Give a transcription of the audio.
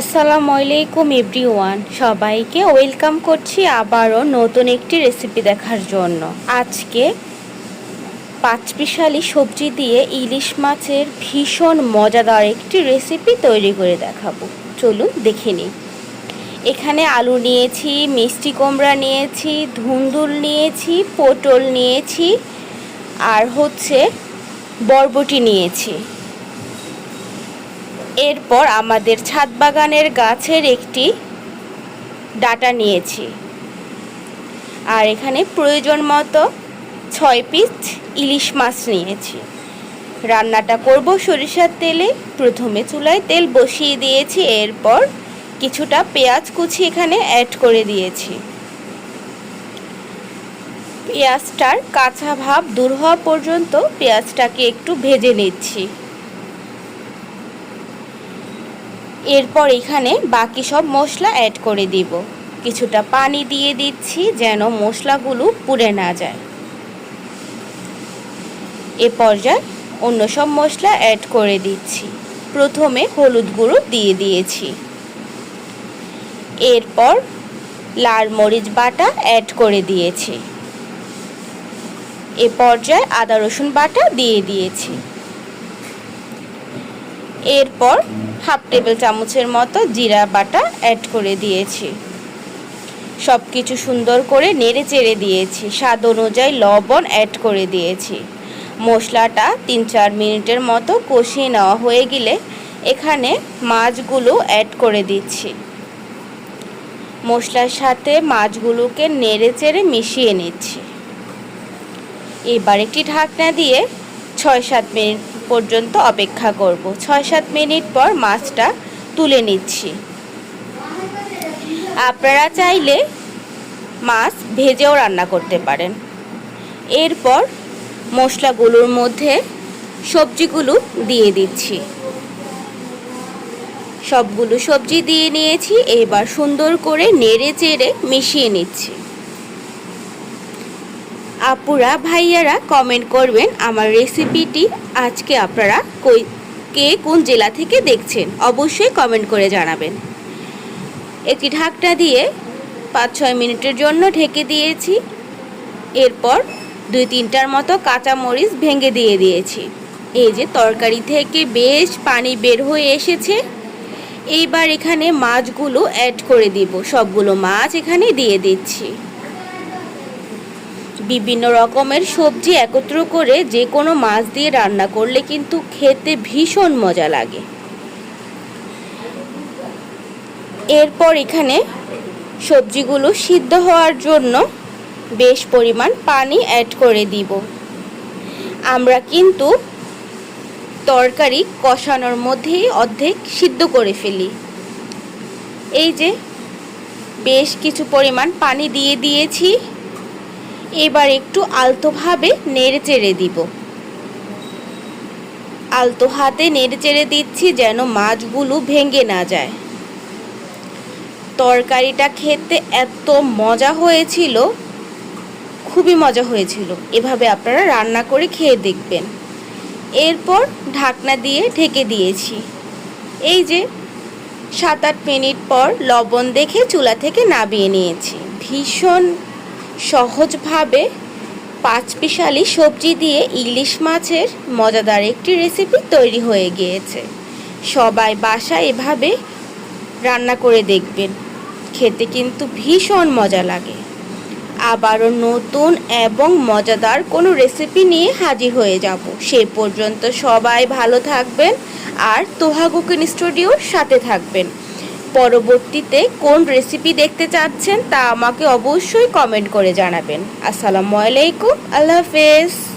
আসসালামু আলাইকুম এভরিওয়ান। সবাইকে ওয়েলকাম করছি আবারও নতুন একটি রেসিপি দেখার জন্য। আজকে পাঁচপিশালি সবজি দিয়ে ইলিশ মাছের ভীষণ মজাদার একটি রেসিপি তৈরি করে দেখাবো। চলুন দেখে নিই। এখানে আলু নিয়েছি, মিষ্টি কুমড়া নিয়েছি, ধুন্দুল নিয়েছি, পটল নিয়েছি, আর হচ্ছে বরবটি নিয়েছি। এরপর আমাদের ছাদ বাগানের গাছের একটি ডাটা নিয়েছি। আর এখানে প্রয়োজন মতো ছয় পিস ইলিশ মাছ নিয়েছি। রান্নাটা করব সরিষার তেলে, প্রথমে চুলায় তেল বসিয়ে দিয়েছি, এরপর কিছুটা পেঁয়াজ কুচি এখানে অ্যাড করে দিয়েছি। পেঁয়াজটার কাঁচা ভাব দূর হওয়া পর্যন্ত পেঁয়াজটাকে একটু ভেজে নিচ্ছি। এরপর এখানে বাকি সব মশলা অ্যাড করে দিব। কিছুটা পানি দিয়ে দিচ্ছি যেন মশলাগুলো পুড়ে না যায়। এ পর্যায়ে অন্য সব মশলা অ্যাড করে দিচ্ছি। প্রথমে হলুদ গুঁড়ো দিয়ে দিয়েছি। এরপর লাল মরিচ বাটা অ্যাড করে দিয়েছি। এ পর্যায়ে আদা রসুন বাটা দিয়ে দিয়েছি। এরপর হাফ টেবিল চামচের মতো জিরা বাটা অ্যাড করে দিয়েছি। সব কিছু সুন্দর করে নেড়ে চেড়ে দিয়েছি। স্বাদ অনুযায়ী লবণ অ্যাড করে দিয়েছি। মশলাটা তিন চার মিনিটের মতো কষিয়ে নেওয়া হয়ে গেলে এখানে মাছগুলো অ্যাড করে দিচ্ছি। মশলার সাথে মাছগুলোকে নেড়ে চেড়ে মিশিয়ে নিচ্ছি। এবার একটি ঢাকনা দিয়ে ছয় সাত মিনিট পর্যন্ত অপেক্ষা করব। ছয় সাত মিনিট পর মাছটা তুলে নিচ্ছি। আপনারা চাইলে মাছ ভেজেও রান্না করতে পারেন। এরপর মশলাগুলোর মধ্যে সবজিগুলো দিয়ে দিচ্ছি। সবগুলো সবজি দিয়ে নিয়েছি, এবার সুন্দর করে নেড়ে চেড়ে মিশিয়ে নিচ্ছি। আপুরা, ভাইয়ারা কমেন্ট করবেন আমার রেসিপিটি আজকে আপনারা কই, কে কোন জেলা থেকে দেখছেন? অবশ্যই কমেন্ট করে জানাবেন। একটি ঢাকটা দিয়ে পাঁচ ছয় মিনিটের জন্য ঢেকে দিয়েছি। এরপর দুই তিনটার মতো কাঁচা মরিচ ভেঙে দিয়ে দিয়েছি। এই যে তরকারি থেকে বেশ পানি বের হয়ে এসেছে। এইবার এখানে মাছগুলো অ্যাড করে দিব। সবগুলো মাছ এখানে দিয়ে দিচ্ছি। বিভিন্ন রকমের সবজি একত্র করে যে কোনো মাছ দিয়ে রান্না করলে কিন্তু খেতে ভীষণ মজা লাগে। এরপর এখানে সবজিগুলো সিদ্ধ হওয়ার জন্য বেশ পরিমাণ পানি অ্যাড করে দিব। আমরা কিন্তু তরকারি কষানোর মধ্যেই অর্ধেক সিদ্ধ করে ফেলি। এই যে বেশ কিছু পরিমাণ পানি দিয়ে দিয়েছি। এবার একটু আলতোভাবে নেড়ে চেড়ে দিব। আলতো হাতে নেড়ে চেড়ে দিচ্ছি যেন মাছগুলো ভেঙে না যায়। তরকারিটা খেতে এত মজা হয়েছিল, খুবই মজা হয়েছিল। এভাবে আপনারা রান্না করে খেয়ে দেখবেন। এরপর ঢাকনা দিয়ে ঢেকে দিয়েছি। এই যে সাত আট মিনিট পর লবণ দেখে চুলা থেকে নাবিয়ে নিয়েছি। ভীষণ সহজভাবে পাঁচ পিশালি সবজি দিয়ে ইলিশ মাছের মজাদার একটি রেসিপি তৈরি হয়ে গিয়েছে। সবাই বাসায় এভাবে রান্না করে দেখবেন। খেতে কিন্তু ভীষণ মজা লাগে। আবারও নতুন এবং মজাদার কোনো রেসিপি নিয়ে হাজির হয়ে যাব। সে পর্যন্ত সবাই ভালো থাকবেন আর তোহা কুকিং স্টুডিওর সাথে থাকবেন। পরবর্তীতে কোন রেসিপি দেখতে চাচ্ছেন তা আমাকে অবশ্যই কমেন্ট করে জানাবেন। আসসালামু আলাইকুম, আল্লাহ হাফেজ।